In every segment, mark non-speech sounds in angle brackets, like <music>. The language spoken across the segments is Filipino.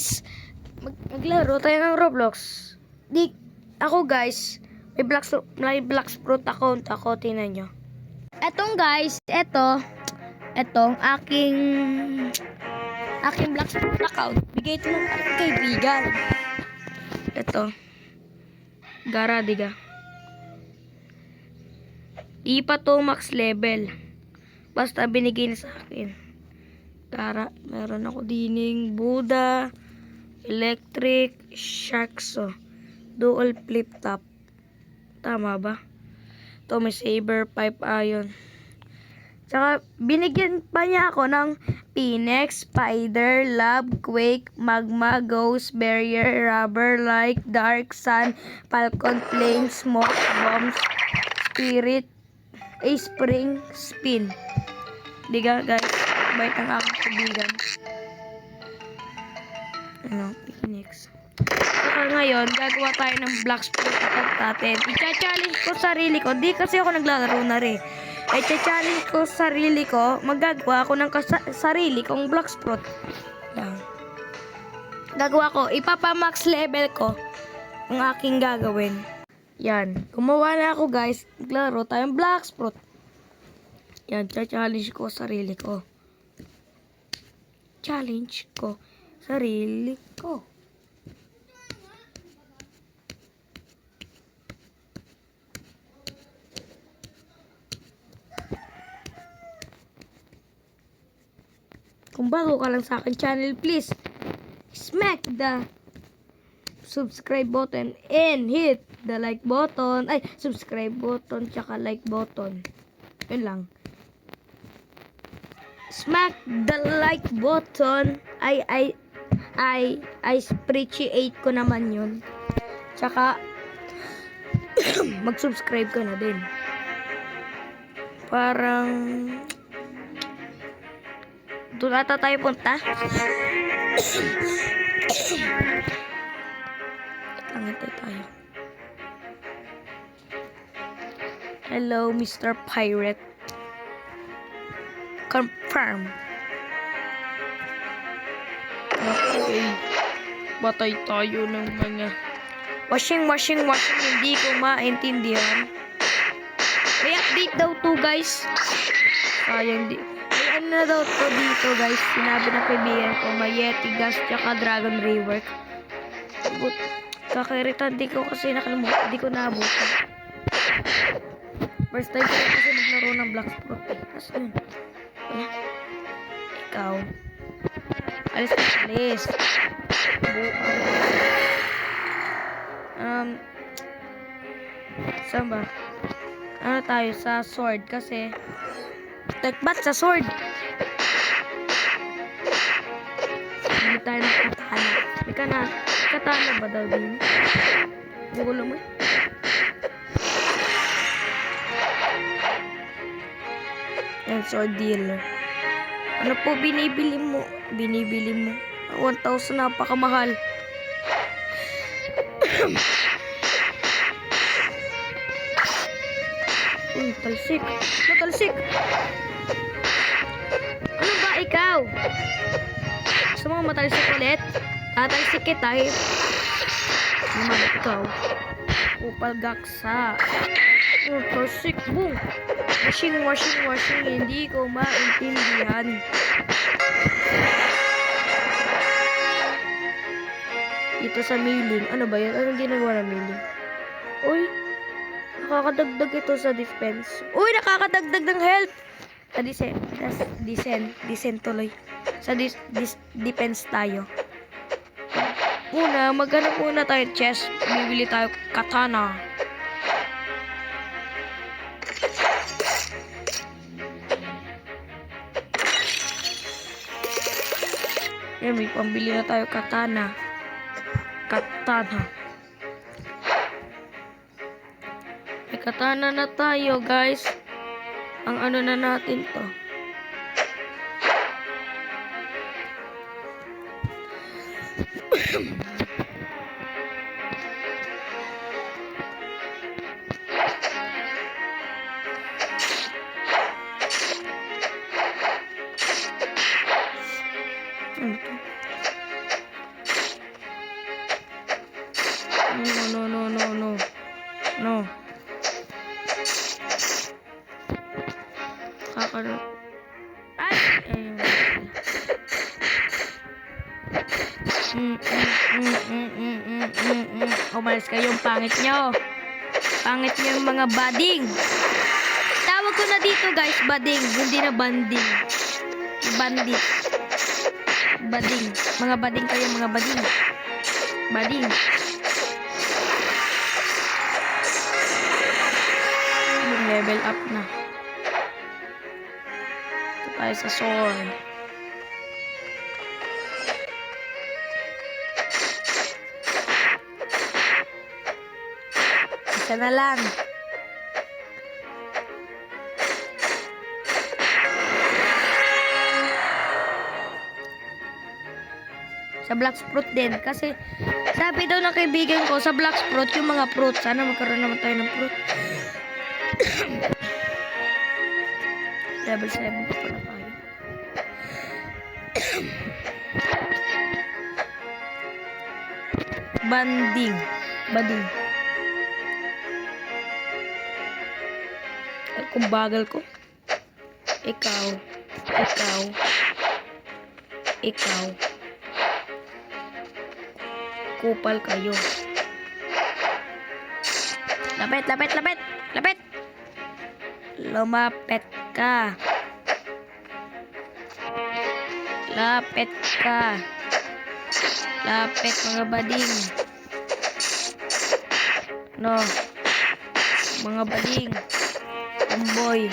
guys, mag maglaro tayo ng Roblox. Di, ako guys, may Black, may Black Fruit account ako, tingnan nyo. Etong guys, eto, etong aking, aking Black Fruit account. Bigay ito ng aking kaibigan. Eto. Gara, diga. Di pa to max level. Basta binigay niya sa akin. Tara, meron ako dining Buddha, electric, Sharkso, dual flip top. Tama ba? To may saber pipe iron. Tsaka, binigyan pa niya ako ng Phoenix, Spider, Love, Quake, Magma, Ghost, Barrier, Rubber, Light, Dark, Sun, Falcon, Flame, Smoke, Bombs, Spirit, A Spring, Spin. Diga, guys. Bait ang aking kaibigan. Ano, Phoenix. Saka ngayon, gagawa tayo ng Black Split account natin. I-challenge ko sarili ko. Di kasi ako naglalaro na rin. Ay, challenge ko sarili ko. Magagawa ako ng sarili kong Black Sprot. Yan. Gagawa ko. Ipapa-max level ko ang aking gagawin. Yan. Gumawa na ako, guys. Naglaro tayong Black Sprot. Yan. Challenge ko sarili ko. Challenge ko sarili ko. Kung bago ka lang sa akin channel, please smack the subscribe button and hit the like button. Ay, subscribe button tsaka like button. Yun lang. Smack the like button. Ay, ay, ay, ay, appreciate ko naman yun. Tsaka, <clears throat> mag-subscribe ka na din. Parang, doon ata tayo punta. <clears throat> Angantay tayo. Hello, Mr. Pirate. Confirm. Okay. Batay tayo ng mga washing, washing, washing. Hindi ko maintindihan. May update daw to, guys. Sayang di. May ano na daw to dito, guys. Sinabi ng kaibigan ko, may Yeti Gas tsaka Dragon Rework. But, kakirita, di ko kasi nakalimutan. Di ko naabutan. First time ko kasi maglaro ng Black. Eh. Tapos yun. Ikaw. Alis ka. Um, saan ba? Ano tayo? Sa sword kasi Tekbat sa sword. Hindi tayo ng katana. May kana, katana ba daw din? Gugulo mo. Yan, sword dealer. Ano po binibili mo? Binibili mo. 1,000 napakamahal. Uy, talsik. Matalsik. Ano ba ikaw? Gusto mo matalsik ulit? Tatalsik kita eh. Naman ikaw. Upal gaksa. Oh, talsik. Boom. Washing, washing, washing. Hindi ko maintindihan. Ito sa mailing. Ano ba yan? Anong ginagawa ng mailing? Uy, nakakadagdag ito sa defense. Uy, nakakadagdag ng health! Sa disen, das, disen, disen tuloy. Sa dis, dis, defense tayo. Una, maghanap muna tayo chest. Bibili tayo katana. Yan, may pambili na tayo katana. Katana. May katana na tayo, guys. Ang ano na natin to. No, no, no, no, no. No. Kakaro. Ay! Ayun. Mm, mm, mm, mm, mm, mm, mm. Umalis kayo. Pangit nyo. Pangit nyo yung mga bading. Tawag ko na dito guys, bading. Hindi na banding. Bandit. Bading. Mga bading kayo, mga bading. Bading. Yung level up na. Ito tayo sa sword. Isa na lang. Sa black fruit din. Kasi sabi daw ng kaibigan ko, sa black fruit, yung mga fruit. Sana magkaroon naman tayo ng fruit. <coughs> Level 7 pa pala tayo. <coughs> Banding. Bading. Ay, kung bagal ko. Ikaw. Ikaw. Ikaw. Kupal kayo. Lapit, lapit, lapit. Lapit. Lumapit ka. Lapit ka. Lapit mga bading. No. Mga bading. Tomboy.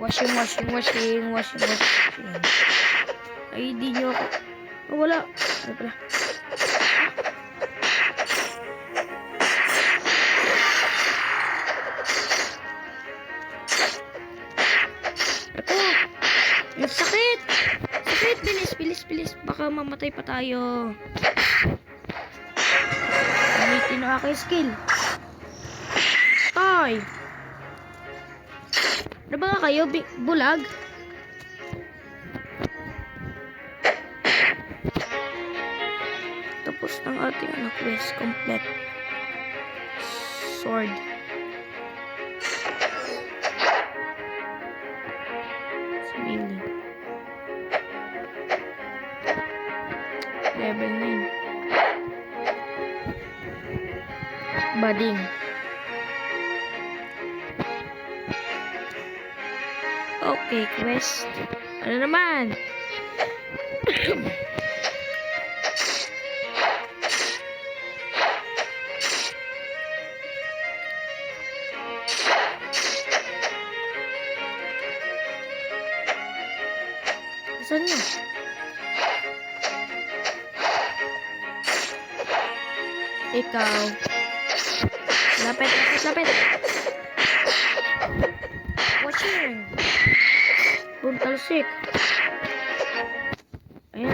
Washing, washing, washing, washing, washing. Ay, di nyo ako. Oh, wala. Ano pala? Baka mamatay pa tayo. Gamitin na aking skill. Ay. Ano ba nga kayo? Bi- bulag? Tapos ng ating ano, quest complete. Sword. Bading. Okay, quest. Ano naman? Saan yun? Ikaw. Lapit. Watching. Buntal sick. Ayan.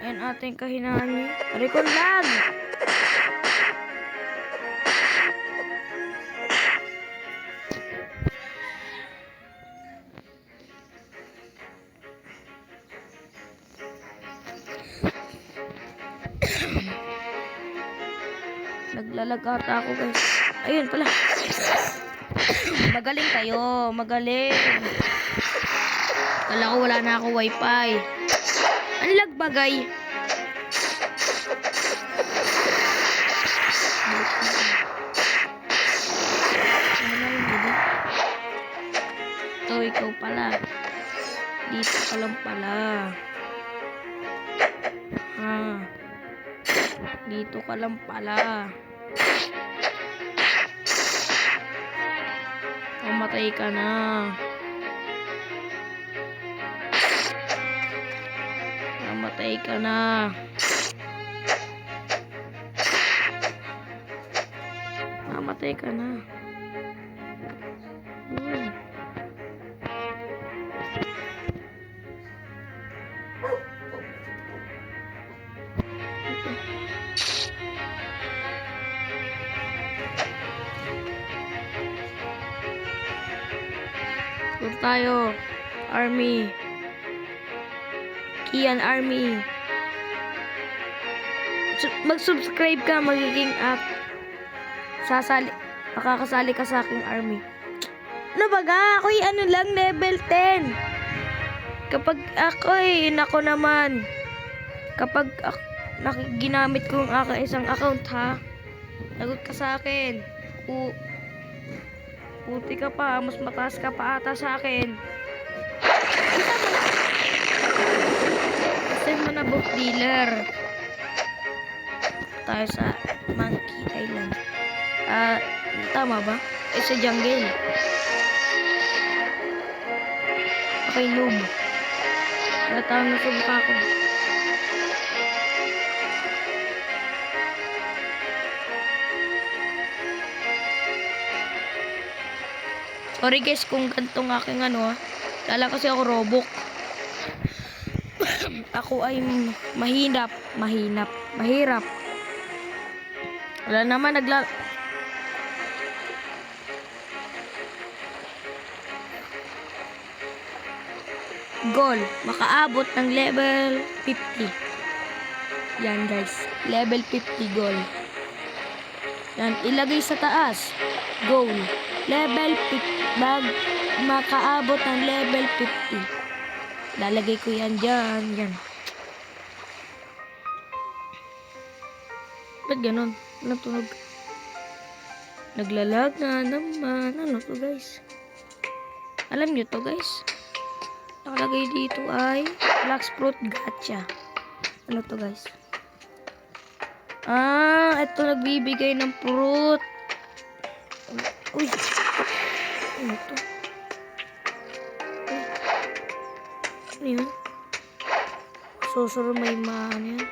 Ayan ating kahinaan niya. Record lag. Naglalag ako guys. Ayun pala. Magaling kayo. Magaling. Kala ko wala na ako wifi. Ang lag bagay. Ito, ikaw pala. Dito ka lang pala. Ha. Dito ka lang pala. Mamatay ka na. Mamatay ka na. Mamatay ka na. Tayo. Army. Kian Army. Su- Mag-subscribe ka, magiging up. Sasali, makakasali ka sa aking army. Ano ba ga? Ako'y ano lang, level 10. Kapag ako'y, nako naman. Kapag ak- nak- ginamit ko yung aking isang account ha, lagot ka sa akin. U Puti ka pa, mas mataas ka pa ata sa akin. Kasi mo na book dealer. Tayo sa Monkey Island. Ah, tama ba? Eh, sa jungle. Okay, noob. Natawag na sa mukha ko. Sorry guys kung gantong aking ano ah. Lala kasi ako robok. <coughs> ako ay mahinap. Mahinap. Mahirap. Wala naman nagla... Goal. Makaabot ng level 50. Yan guys. Level 50 goal. Yan. Ilagay sa taas. Goal. Level 50. Mag, makaabot ng level 50. Lalagay ko yan dyan. Yan. Ba't ganun? Anong tunog? Naglalag na naman. Ano to guys? Alam nyo to guys? Nakalagay dito ay Black Fruit Gacha. Ano to guys? Ah, ito nagbibigay ng fruit. Uy. Ano to? Uy. Ano yun? Susuro may ma... Ano yan?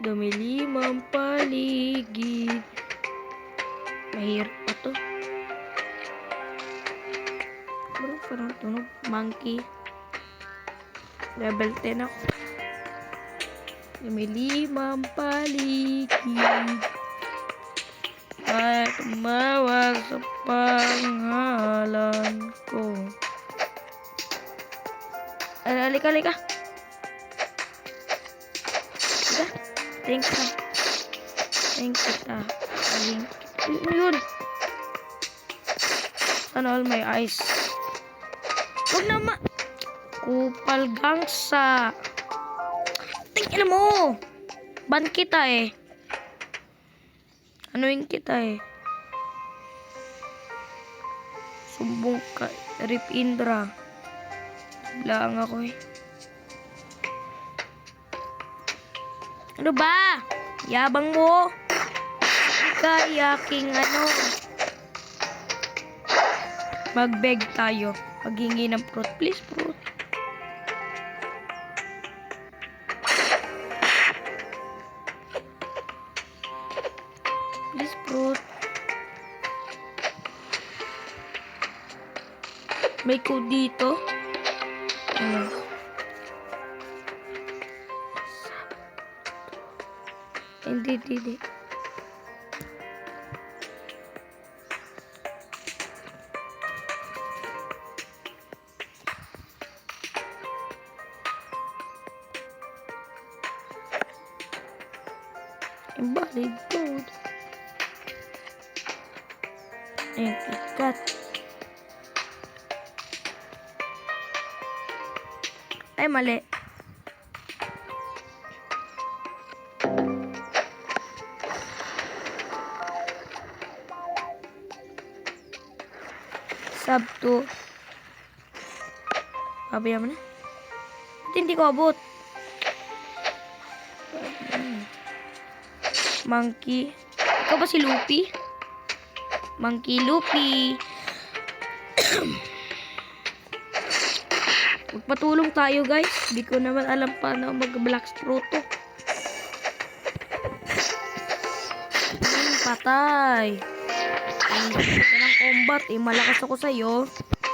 Dumilimang paligid. Mahirap pa to. Parang parang tunog. Monkey. Level 10 ako. Dumilimang paligid. Ay tumawag sa pangalan ko. Ay, alika, alika. Alika. Thank you. Thank kita. Thank Ano yun? Sana all my eyes. Huwag na ma... Kupal gangsa. Tingnan mo. Ban kita eh. Anuin kita eh. Sumbong ka. Rip Indra. Lang ako eh. Ano ba? Yabang mo. Kaya king ano. Magbeg tayo. Maghingi ng fruit. Please, fruit. Dito. Ano? Hindi, hindi, hindi. Sub to. Pabayaan mo na. Ba't hindi ko abot? Monkey. Ikaw ba si Luffy? Monkey Luffy. Magpatulong tayo guys. Hindi ko naman alam paano mag-black straw to. Patay. Ito ng combat. Eh, malakas ako sa'yo.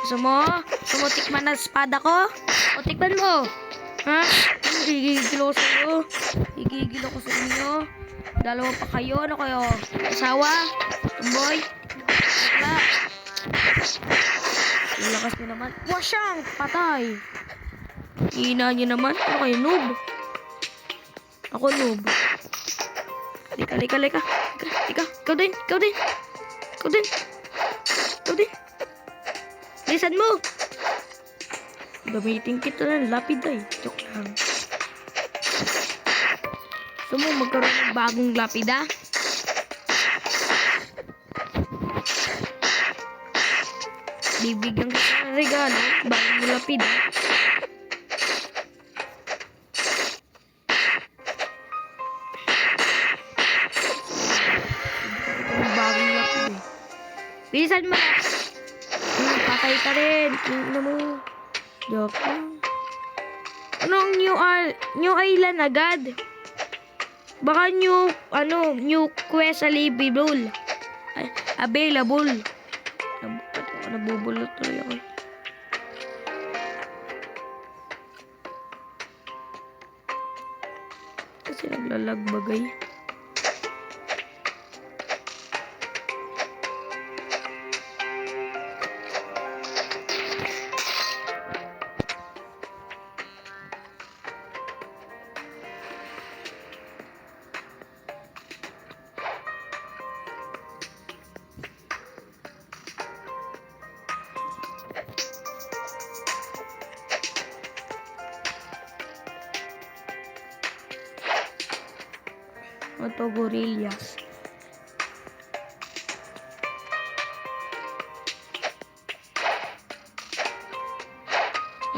Gusto mo? Gusto mo tikman na espada ko? O tikman mo. Ha? Gigigil ako sa'yo. Gigigil ako sa inyo. Dalawa pa kayo. Ano kayo? Asawa? Tumboy? Wala. Lakas niya naman. Wasyang! Patay! Hina niya naman. Ano kayo? Noob? Ako noob. Lika, lika, lika. Lika, lika. Ikaw din. Ikaw din. Ikaw din. Ikaw din. Bilisan mo! Gamitin kita ng lapid ay. Joke lang. Gusto mo magkaroon ng bagong lapida? Bibigyan kita ng regalo, bagong lapida. Ang Bilisan mo! Hmm, patay ka rin. Tingnan mo. Joke lang. Anong new, al new island agad? Baka new, ano, new quest available. Ay, available. Nabubulot tuloy ako. eh. Kasi naglalagbagay. Ito, gorillas.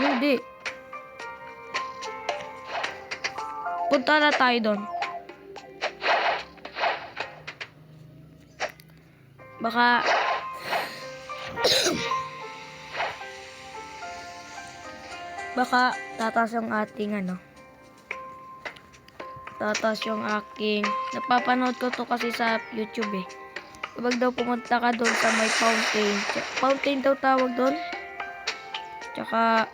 Hindi. Punta na tayo doon. Baka... <coughs> Baka tataas yung ating ano. Tataas yung aking... Napapanood ko to kasi sa YouTube eh. Kapag daw pumunta ka doon sa may fountain. Fountain daw tawag doon. Tsaka,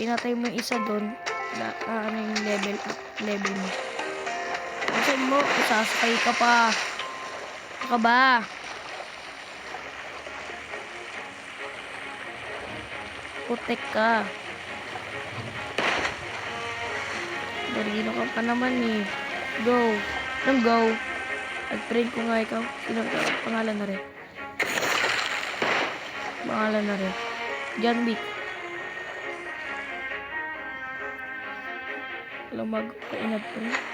pinatay mo yung isa doon. Na, ah, ano yung level up, level mo. Kasi mo, isasakay ka pa. Ka ba? Putek ka. Darino ka pa naman eh. Go. Nang go. Nag-train ko nga ikaw. Sino ka? Pangalan na rin. Pangalan na rin. John Wick. Alam mag kainad ko rin.